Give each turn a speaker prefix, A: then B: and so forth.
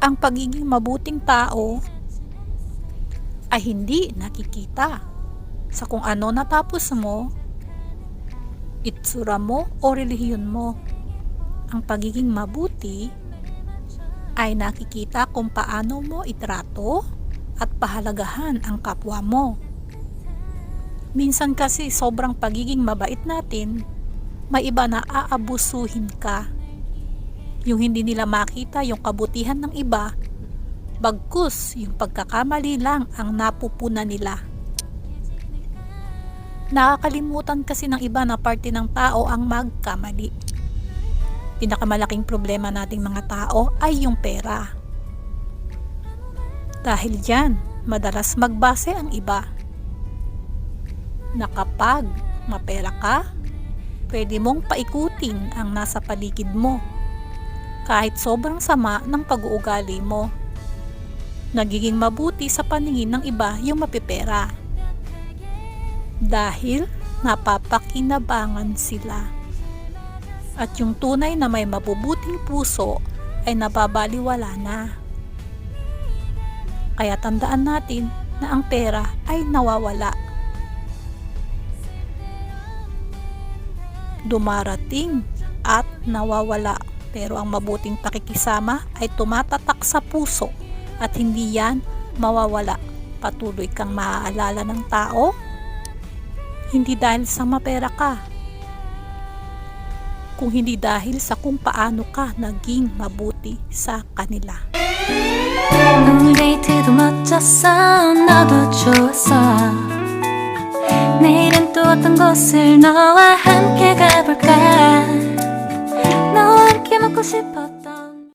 A: ang pagiging mabuting tao ay hindi nakikita sa kung ano natapos mo, itsura mo o relihiyon mo. Ang pagiging mabuti ay nakikita kung paano mo itrato at pahalagahan ang kapwa mo. Minsan kasi sobrang pagiging mabait natin, may iba na aabusuhin ka. Yung hindi nila makita yung kabutihan ng iba, bagkus yung pagkakamali lang ang napupunan nila. Nakakalimutan kasi ng iba na parte ng tao ang magkamali. Pinakamalaking problema nating mga tao ay yung pera. Dahil dyan, madalas magbase ang iba na mapera ka, pwede mong paikutin ang nasa paligid mo. Kahit sobrang sama ng pag-uugali mo. Nagiging mabuti sa paningin ng iba yung mapipera. Dahil napapakinabangan sila. At yung tunay na may mabubuting puso ay nababaliwala na. Kaya tandaan natin na ang pera ay nawawala. Dumarating at nawawala. Pero ang mabuting pakikisama ay tumatatak sa puso at hindi yan mawawala. Patuloy kang maaalala ng tao, hindi dahil sa mapera ka, kung hindi dahil sa kung paano ka naging mabuti sa kanila.
B: 오늘 데이트도 멋졌어 너도 좋았어 내일은 또 어떤 곳을 너와 함께 가볼까 너와 함께 먹고 싶어